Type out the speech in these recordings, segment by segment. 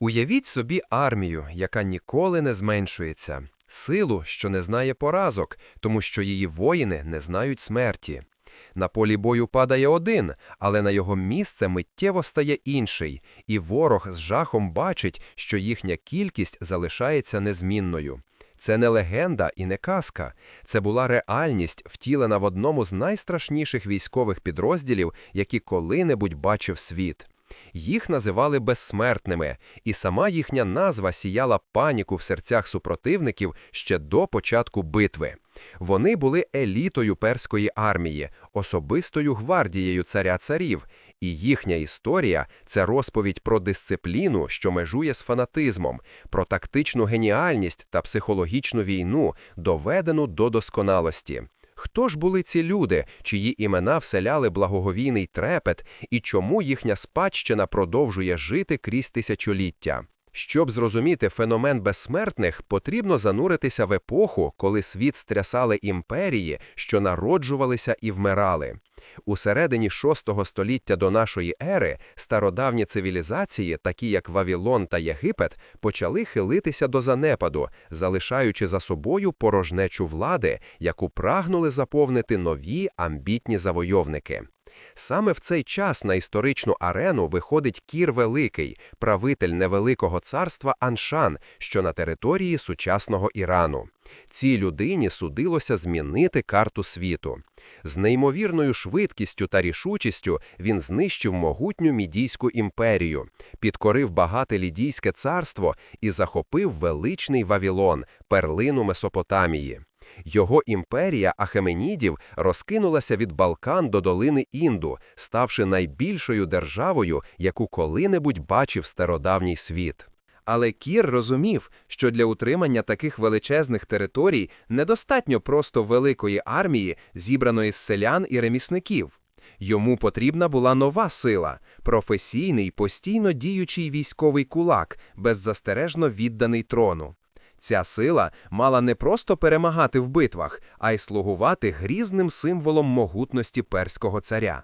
Уявіть собі армію, яка ніколи не зменшується, силу, що не знає поразок, тому що її воїни не знають смерті. На полі бою падає один, але на його місце миттєво стає інший, і ворог з жахом бачить, що їхня кількість залишається незмінною. Це не легенда і не казка. Це була реальність, втілена в одному з найстрашніших військових підрозділів, які коли-небудь бачив світ. Їх називали безсмертними, і сама їхня назва сіяла паніку в серцях супротивників ще до початку битви. Вони були елітою перської армії, особистою гвардією царя царів, і їхня історія це розповідь про дисципліну, що межує з фанатизмом, про тактичну геніальність та психологічну війну, доведену до досконалості. Хто ж були ці люди, чиї імена вселяли благоговійний трепет, і чому їхня спадщина продовжує жити крізь тисячоліття? Щоб зрозуміти феномен безсмертних, потрібно зануритися в епоху, коли світ стрясали імперії, що народжувалися і вмирали. У середині VI століття до нашої ери стародавні цивілізації, такі як Вавілон та Єгипет, почали хилитися до занепаду, залишаючи за собою порожнечу влади, яку прагнули заповнити нові амбітні завойовники. Саме в цей час на історичну арену виходить Кір Великий, правитель невеликого царства Аншан, що на території сучасного Ірану. Цій людині судилося змінити карту світу. З неймовірною швидкістю та рішучістю він знищив могутню мідійську імперію, підкорив багате лідійське царство і захопив величний Вавілон, перлину Месопотамії. Його імперія Ахеменідів розкинулася від Балкан до долини Інду, ставши найбільшою державою, яку коли-небудь бачив стародавній світ. Але Кір розумів, що для утримання таких величезних територій недостатньо просто великої армії, зібраної з селян і ремісників. Йому потрібна була нова сила, професійний, постійно діючий військовий кулак, беззастережно відданий трону. Ця сила мала не просто перемагати в битвах, а й слугувати грізним символом могутності перського царя.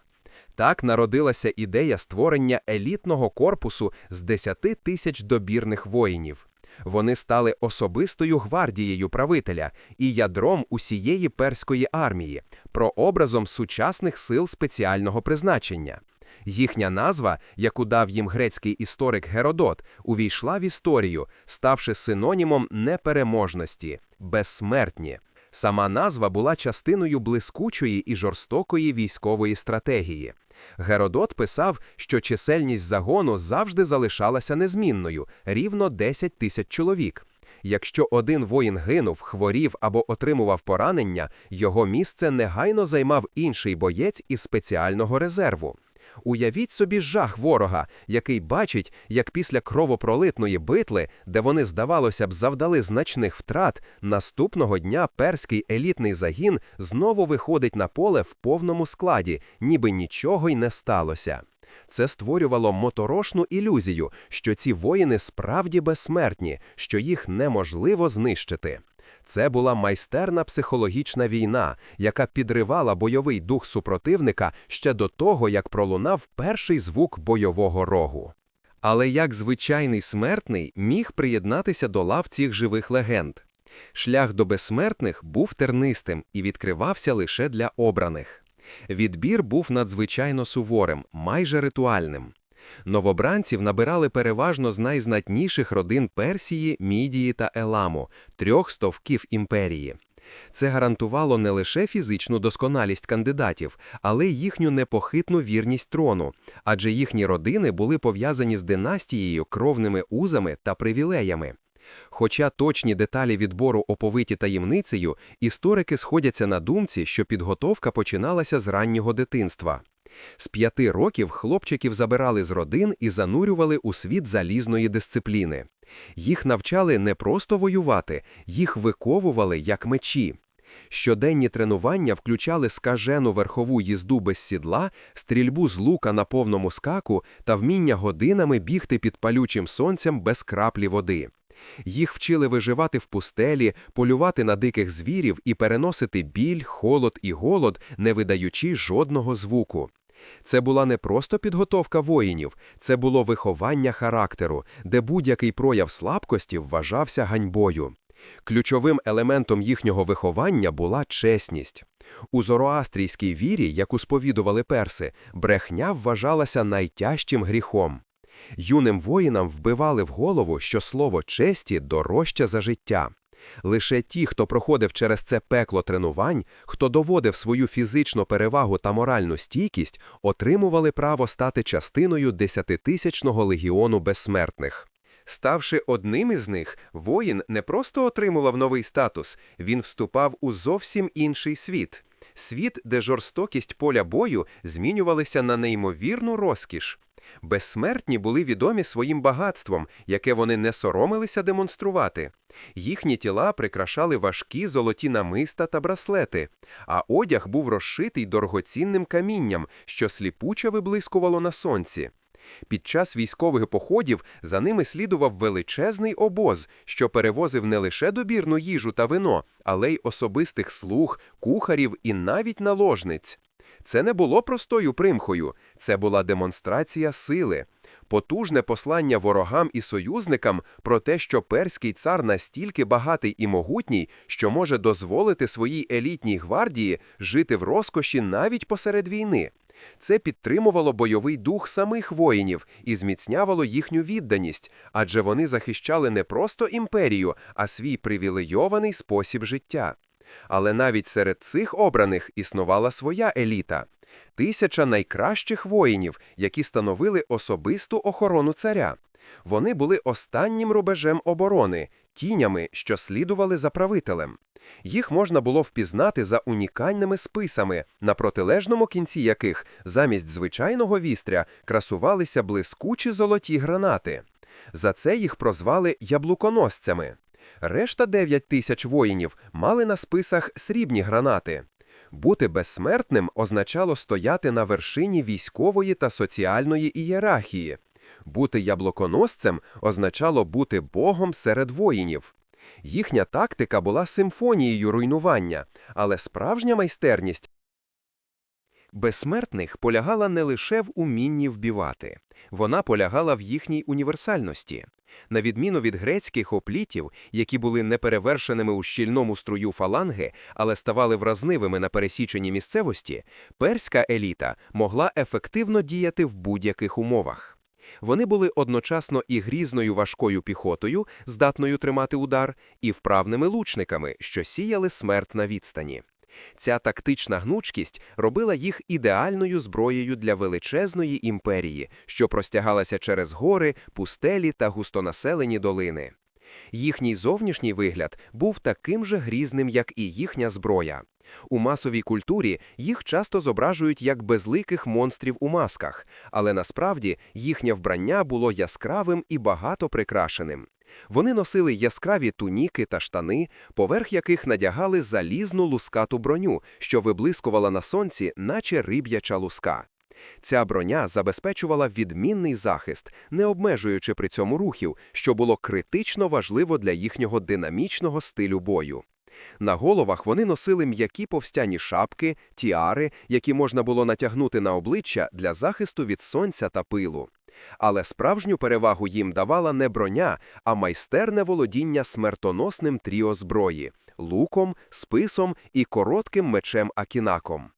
Так народилася ідея створення елітного корпусу з 10 тисяч добірних воїнів. Вони стали особистою гвардією правителя і ядром усієї перської армії, прообразом сучасних сил спеціального призначення. Їхня назва, яку дав їм грецький історик Геродот, увійшла в історію, ставши синонімом непереможності, безсмертні. Сама назва була частиною блискучої і жорстокої військової стратегії. Геродот писав, що чисельність загону завжди залишалася незмінною рівно 10 тисяч чоловік. Якщо один воїн гинув, хворів або отримував поранення, його місце негайно займав інший боєць із спеціального резерву. Уявіть собі жах ворога, який бачить, як після кровопролитної битви, де вони, здавалося б, завдали значних втрат, наступного дня перський елітний загін знову виходить на поле в повному складі, ніби нічого й не сталося. Це створювало моторошну ілюзію, що ці воїни справді безсмертні, що їх неможливо знищити. Це була майстерна психологічна війна, яка підривала бойовий дух супротивника ще до того, як пролунав перший звук бойового рогу. Але як звичайний смертний міг приєднатися до лав цих живих легенд? Шлях до безсмертних був тернистим і відкривався лише для обраних. Відбір був надзвичайно суворим, майже ритуальним. Новобранців набирали переважно з найзнатніших родин Персії, Мідії та Еламу, трьох стовків імперії. Це гарантувало не лише фізичну досконалість кандидатів, але й їхню непохитну вірність трону, адже їхні родини були пов'язані з династією, кровними узами та привілеями. Хоча точні деталі відбору оповиті таємницею, історики сходяться на думці, що підготовка починалася з раннього дитинства. З п'яти років хлопчиків забирали з родин і занурювали у світ залізної дисципліни. Їх навчали не просто воювати, їх виковували як мечі. Щоденні тренування включали скажену верхову їзду без сідла, стрільбу з лука на повному скаку та вміння годинами бігти під палючим сонцем без краплі води. Їх вчили виживати в пустелі, полювати на диких звірів і переносити біль, холод і голод, не видаючи жодного звуку. Це була не просто підготовка воїнів, це було виховання характеру, де будь-який прояв слабкості вважався ганьбою. Ключовим елементом їхнього виховання була чесність. У зороастрійській вірі, яку сповідували перси, брехня вважалася найтяжчим гріхом. Юним воїнам вбивали в голову, що слово честі дорожче за життя. Лише ті, хто проходив через це пекло тренувань, хто доводив свою фізичну перевагу та моральну стійкість, отримували право стати частиною десятитисячного легіону безсмертних. Ставши одним із них, воїн не просто отримував новий статус, він вступав у зовсім інший світ. Світ, де жорстокість поля бою змінювалися на неймовірну розкіш. Безсмертні були відомі своїм багатством, яке вони не соромилися демонструвати. Їхні тіла прикрашали важкі золоті намиста та браслети, а одяг був розшитий дорогоцінним камінням, що сліпуче виблискувало на сонці. Під час військових походів за ними слідував величезний обоз, що перевозив не лише добірну їжу та вино, але й особистих слуг, кухарів і навіть наложниць. Це не було простою примхою, це була демонстрація сили, потужне послання ворогам і союзникам про те, що перський цар настільки багатий і могутній, що може дозволити своїй елітній гвардії жити в розкоші навіть посеред війни. Це підтримувало бойовий дух самих воїнів і зміцнявало їхню відданість, адже вони захищали не просто імперію, а свій привілейований спосіб життя. Але навіть серед цих обраних існувала своя еліта тисяча найкращих воїнів, які становили особисту охорону царя. Вони були останнім рубежем оборони, тінями, що слідували за правителем. Їх можна було впізнати за унікальними списами, на протилежному кінці яких замість звичайного вістря красувалися блискучі золоті гранати. За це їх прозвали яблуконосцями. Решта 9 тисяч воїнів мали на списах срібні гранати. Бути безсмертним означало стояти на вершині військової та соціальної ієрархії. Бути яблуконосцем означало бути богом серед воїнів. Їхня тактика була симфонією руйнування, але справжня майстерність безсмертних полягала не лише в умінні вбивати, вона полягала в їхній універсальності. На відміну від грецьких оплітів, які були неперевершеними у щільному струю фаланги, але ставали вразнивими на пересіченні місцевості, перська еліта могла ефективно діяти в будь-яких умовах. Вони були одночасно і грізною важкою піхотою, здатною тримати удар, і вправними лучниками, що сіяли смерть на відстані. Ця тактична гнучкість робила їх ідеальною зброєю для величезної імперії, що простягалася через гори, пустелі та густонаселені долини. Їхній зовнішній вигляд був таким же грізним, як і їхня зброя. У масовій культурі їх часто зображують як безликих монстрів у масках, але насправді їхнє вбрання було яскравим і багато прикрашеним. Вони носили яскраві туніки та штани, поверх яких надягали залізну лускату броню, що виблискувала на сонці, наче риб'яча луска. Ця броня забезпечувала відмінний захист, не обмежуючи при цьому рухів, що було критично важливо для їхнього динамічного стилю бою. На головах вони носили м'які повстяні шапки, тіари, які можна було натягнути на обличчя для захисту від сонця та пилу. Але справжню перевагу їм давала не броня, а майстерне володіння смертоносним тріо зброї луком, списом і коротким мечем акінаком.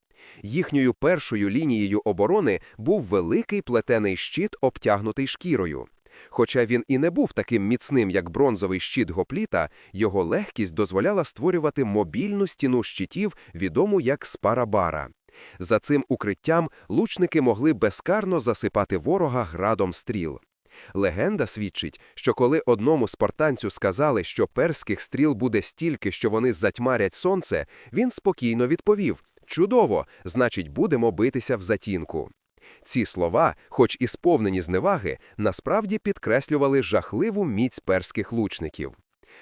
Їхньою першою лінією оборони був великий плетений щит, обтягнутий шкірою. Хоча він і не був таким міцним, як бронзовий щит гопліта, його легкість дозволяла створювати мобільну стіну щитів, відому як спарабара. За цим укриттям лучники могли безкарно засипати ворога градом стріл. Легенда свідчить, що коли одному спартанцю сказали, що перських стріл буде стільки, що вони затьмарять сонце, він спокійно відповів Чудово, значить, будемо битися в затінку. Ці слова, хоч і сповнені зневаги, насправді підкреслювали жахливу міць перських лучників.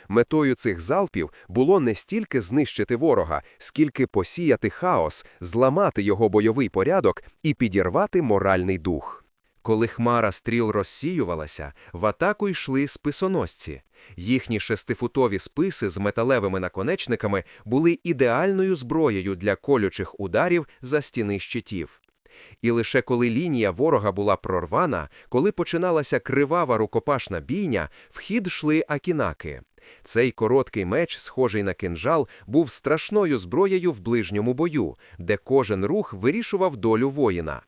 Метою цих залпів було не стільки знищити ворога, скільки посіяти хаос, зламати його бойовий порядок і підірвати моральний дух. Коли хмара стріл розсіювалася, в атаку йшли списоносці. Їхні шестифутові списи з металевими наконечниками були ідеальною зброєю для колючих ударів за стіни щитів. І лише коли лінія ворога була прорвана, коли починалася кривава рукопашна бійня, в хід йшли акінаки. Цей короткий меч, схожий на кинжал, був страшною зброєю в ближньому бою, де кожен рух вирішував долю воїна.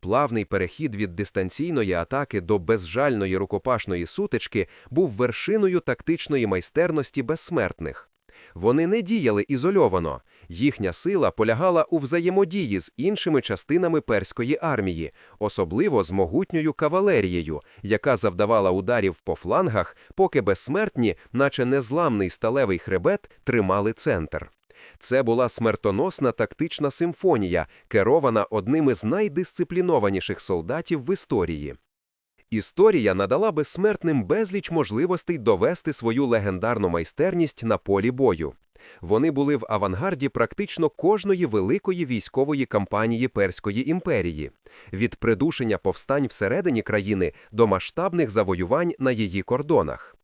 Плавний перехід від дистанційної атаки до безжальної рукопашної сутички був вершиною тактичної майстерності безсмертних. Вони не діяли ізольовано. Їхня сила полягала у взаємодії з іншими частинами перської армії, особливо з могутньою кавалерією, яка завдавала ударів по флангах, поки безсмертні, наче незламний сталевий хребет, тримали центр. Це була смертоносна тактична симфонія, керована одним із найдисциплінованіших солдатів в історії. Історія надала безсмертним безліч можливостей довести свою легендарну майстерність на полі бою. Вони були в авангарді практично кожної великої військової кампанії Перської імперії, від придушення повстань всередині країни до масштабних завоювань на її кордонах.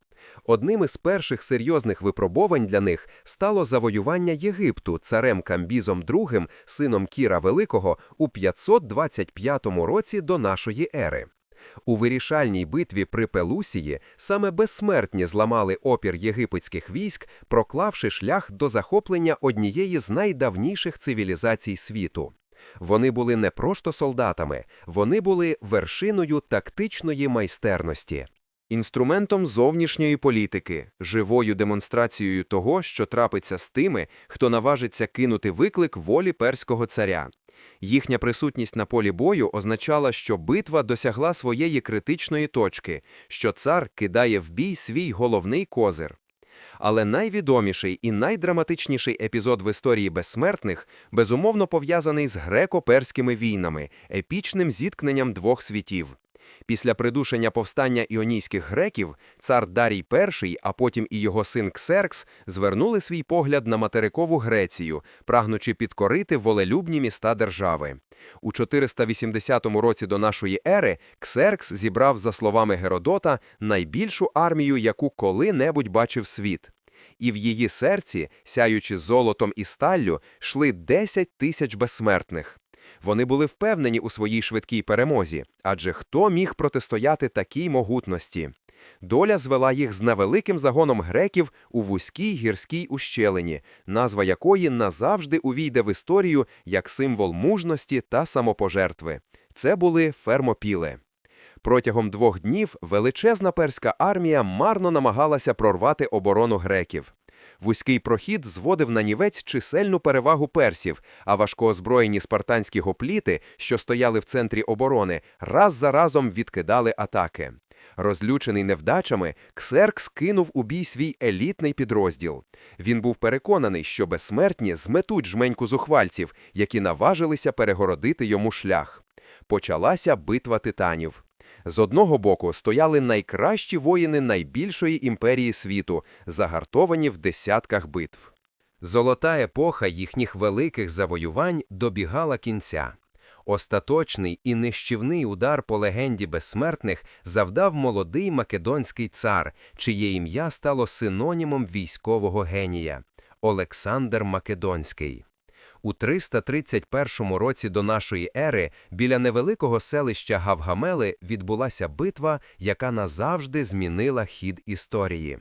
Одним із перших серйозних випробувань для них стало завоювання Єгипту царем Камбізом II, сином Кіра Великого, у 525 році до нашої ери. У вирішальній битві при Пелусії саме безсмертні зламали опір єгипетських військ, проклавши шлях до захоплення однієї з найдавніших цивілізацій світу. Вони були не просто солдатами, вони були вершиною тактичної майстерності. Інструментом зовнішньої політики, живою демонстрацією того, що трапиться з тими, хто наважиться кинути виклик волі перського царя. Їхня присутність на полі бою означала, що битва досягла своєї критичної точки, що цар кидає в бій свій головний козир. Але найвідоміший і найдраматичніший епізод в історії безсмертних безумовно пов'язаний з греко-перськими війнами, епічним зіткненням двох світів. Після придушення повстання іонійських греків цар Дарій І, а потім і його син Ксеркс звернули свій погляд на материкову Грецію, прагнучи підкорити волелюбні міста держави. У 480 році до нашої ери Ксеркс зібрав, за словами Геродота, найбільшу армію, яку коли-небудь бачив світ. І в її серці, сяючи золотом і сталлю, йшли 10 тисяч безсмертних. Вони були впевнені у своїй швидкій перемозі, адже хто міг протистояти такій могутності? Доля звела їх з невеликим загоном греків у вузькій гірській ущелині, назва якої назавжди увійде в історію як символ мужності та самопожертви. Це були фермопіли. Протягом двох днів величезна перська армія марно намагалася прорвати оборону греків. Вузький прохід зводив на нівець чисельну перевагу персів, а важкоозброєні спартанські гопліти, що стояли в центрі оборони, раз за разом відкидали атаки. Розлючений невдачами, Ксеркс кинув у бій свій елітний підрозділ. Він був переконаний, що безсмертні зметуть жменьку зухвальців, які наважилися перегородити йому шлях. Почалася битва титанів. З одного боку стояли найкращі воїни найбільшої імперії світу, загартовані в десятках битв. Золота епоха їхніх великих завоювань добігала кінця. Остаточний і нищівний удар по легенді безсмертних завдав молодий македонський цар, чиє ім'я стало синонімом військового генія Олександр Македонський. У 331 році до нашої ери біля невеликого селища Гавгамели відбулася битва, яка назавжди змінила хід історії.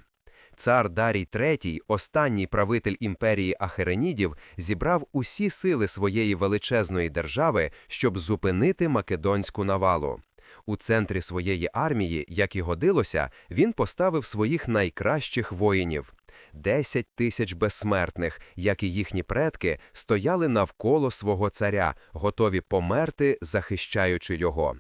Цар Дарій III, останній правитель імперії Ахеренідів, зібрав усі сили своєї величезної держави, щоб зупинити македонську навалу. У центрі своєї армії, як і годилося, він поставив своїх найкращих воїнів. Десять тисяч безсмертних, як і їхні предки, стояли навколо свого царя, готові померти, захищаючи його.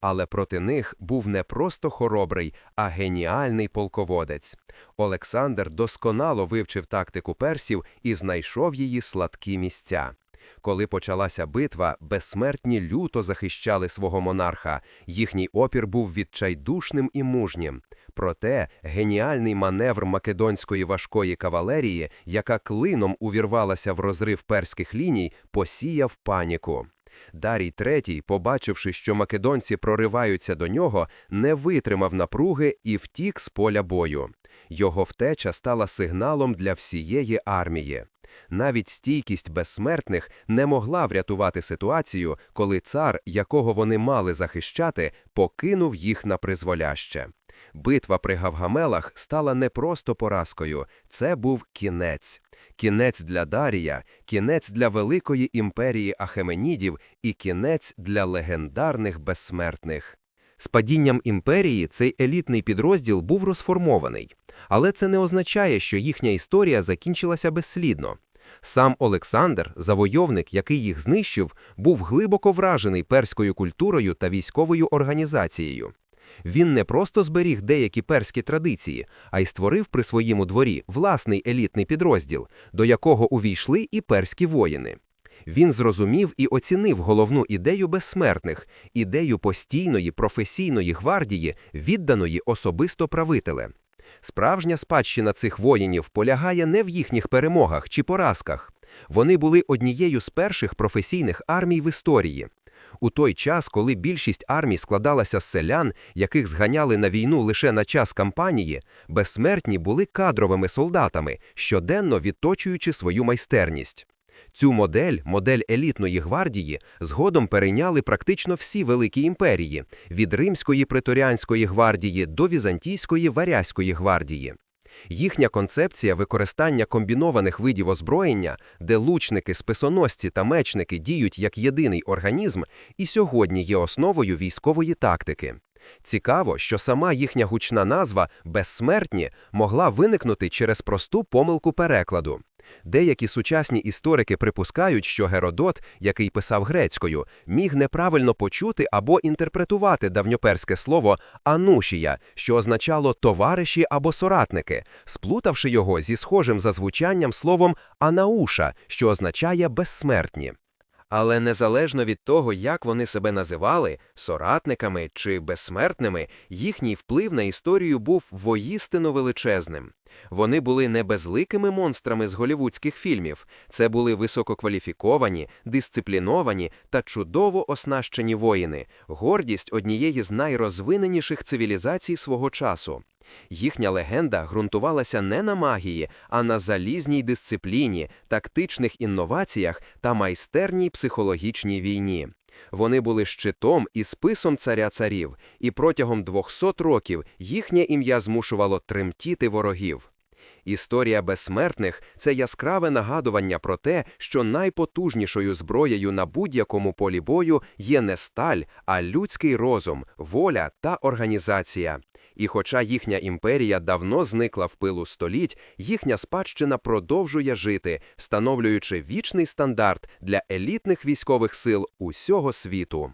Але проти них був не просто хоробрий, а геніальний полководець. Олександр досконало вивчив тактику персів і знайшов її сладкі місця. Коли почалася битва, безсмертні люто захищали свого монарха. Їхній опір був відчайдушним і мужнім. Проте геніальний маневр македонської важкої кавалерії, яка клином увірвалася в розрив перських ліній, посіяв паніку. Дарій III, побачивши, що македонці прориваються до нього, не витримав напруги і втік з поля бою. Його втеча стала сигналом для всієї армії. Навіть стійкість безсмертних не могла врятувати ситуацію, коли цар, якого вони мали захищати, покинув їх на призволяще. Битва при Гавгамелах стала не просто поразкою, це був кінець. Кінець для Дарія, кінець для великої імперії Ахеменідів і кінець для легендарних безсмертних. З падінням імперії цей елітний підрозділ був розформований, але це не означає, що їхня історія закінчилася безслідно. Сам Олександр, завойовник, який їх знищив, був глибоко вражений перською культурою та військовою організацією. Він не просто зберіг деякі перські традиції, а й створив при своєму дворі власний елітний підрозділ, до якого увійшли і перські воїни. Він зрозумів і оцінив головну ідею безсмертних, ідею постійної професійної гвардії, відданої особисто правителем. Справжня спадщина цих воїнів полягає не в їхніх перемогах чи поразках. Вони були однією з перших професійних армій в історії. У той час, коли більшість армій складалася з селян, яких зганяли на війну лише на час кампанії, безсмертні були кадровими солдатами, щоденно відточуючи свою майстерність. Цю модель, модель елітної гвардії, згодом перейняли практично всі великі імперії від Римської преторіанської гвардії до Візантійської варязької гвардії. Їхня концепція використання комбінованих видів озброєння, де лучники, списоносці та мечники діють як єдиний організм, і сьогодні є основою військової тактики. Цікаво, що сама їхня гучна назва безсмертні могла виникнути через просту помилку перекладу. Деякі сучасні історики припускають, що Геродот, який писав грецькою, міг неправильно почути або інтерпретувати давньоперське слово анушія, що означало товариші або соратники, сплутавши його зі схожим за звучанням словом анауша, що означає безсмертні. Але незалежно від того, як вони себе називали соратниками чи безсмертними, їхній вплив на історію був воїстину величезним. Вони були не безликими монстрами з голівудських фільмів, це були висококваліфіковані, дисципліновані та чудово оснащені воїни, гордість однієї з найрозвиненіших цивілізацій свого часу. Їхня легенда ґрунтувалася не на магії, а на залізній дисципліні, тактичних інноваціях та майстерній психологічній війні. Вони були щитом і списом царя царів, і протягом 200 років їхнє ім'я змушувало тремтіти ворогів. Історія безсмертних це яскраве нагадування про те, що найпотужнішою зброєю на будь-якому полі бою є не сталь, а людський розум, воля та організація. І хоча їхня імперія давно зникла в пилу століть, їхня спадщина продовжує жити, встановлюючи вічний стандарт для елітних військових сил усього світу.